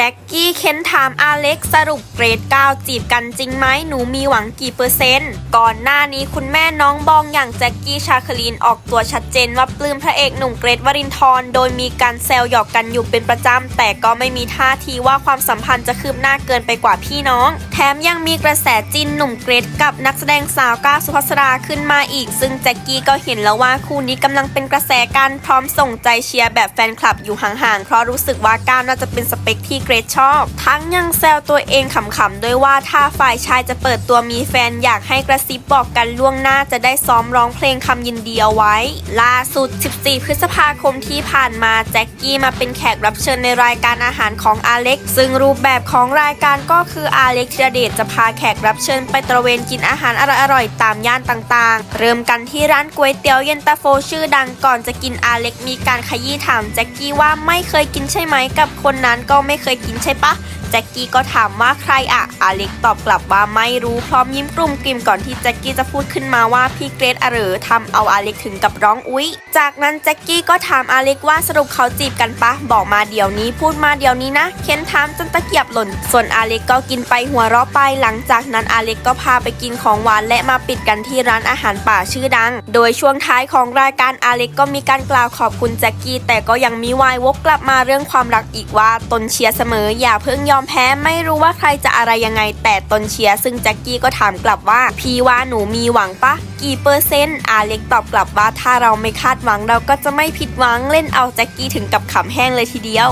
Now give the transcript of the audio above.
แจ็คกี้เค้นถามอาเล็กสรุปเกรด 9 จีบกันจริงไหมหนูมีหวังกี่เปอร์เซ็นต์ ก่อนหน้านี้คุณแม่น้องบองอย่างแจ็คกี้ชาคลีนออกตัวชัดเจนว่าปลื้มพระเอกหนุ่มเกรดวรินทร์โดยมีการแซวหยอกกันอยู่เป็นประจำ แต่ก็ไม่มีท่าทีว่าความสัมพันธ์จะคืบหน้าเกินไปกว่าพี่น้อง แถถมยังมีกระแสจินหนุ่มเกรดกับนักแสดงสาวก้าวสุภัสราขึ้นมาอีก ซึ่งแจ็คกี้ก็เห็นแล้วว่าคู่นี้กำลังเป็นกระแสกันพร้อมส่งใจเชียร์แบบแฟนคลับอยู่ห่างๆ เพราะรู้สึกว่าก้าวน่าจะเป็นสเปคที่เกรดชอบ ทั้งยังแซวตัวเองขำๆด้วยว่าถ้าฝ่ายชายจะเปิดตัวมีแฟนอยากให้กระซิบบอกกันล่วงหน้าจะได้ซ้อมร้องเพลงคำยินดีเอาไว้ ล่าสุด 14 พฤษภาคมที่ผ่านมาแจ็คกี้มาเป็นแขกรับเชิญในรายการอาหารของอาเล็ก ซึ่งรูปแบบของรายการก็คืออาเล็กธีรเดชจะพาแขกรับเชิญไปตระเวนกินอาหารอร่อยๆตามย่านต่างๆ เริ่มกันที่ร้านก๋วยเตี๋ยวเย็นตาโฟชื่อดังก่อนจะกินอาเล็กมีการขยี้ถามแจ็คกี้ว่าไม่เคยกินใช่ไหมกับคนนั้นก็ไม่เคยกินใช่ปะ แจ็คกี้ก็ถามว่าใครอะอาเล็กตอบกลับว่าไม่รู้พร้อมยิ้มกลุ่มกลิ่มก่อนที่แจ็คกี้จะพูดขึ้นมาว่าพี่เกรดอเหรอทำเอาอาเล็กถึงกับร้องอุ๊ย จากนั้นแจ็คกี้ก็ถามอาเล็กว่าสรุปเขาจีบกันปะบอกมาเดี๋ยวนี้พูดมาเดี๋ยวนี้นะ เค้นถามจนตะเกียบหล่น ส่วนอาเล็กก็กินไปหัวเราะไปหลังจากนั้นอาเล็กก็พาไปกินของหวานและมาปิดกันที่ร้านอาหารป่าชื่อดัง โดยช่วงท้ายของรายการอาเล็กก็มีการกล่าวขอบคุณแจ็คกี้แต่ก็ยังมีวายวกกลับมาเรื่องความรักอีกว่าตนเชียร์เสมออย่าเพิ่งยอมแพ้ไม่รู้ว่าใครจะอะไรยังไง แต่ตนเชียร์ซึ่งแจ็คกี้ก็ถามกลับว่า พี่ว่าหนูมีหวังปะกี่เปอร์เซ็นต์อาเล็กตอบกลับว่าถ้าเราไม่คาดหวังเราก็จะไม่ผิดหวังเล่นเอาแจ็คกี้ถึงกับขำแห้งเลยทีเดียว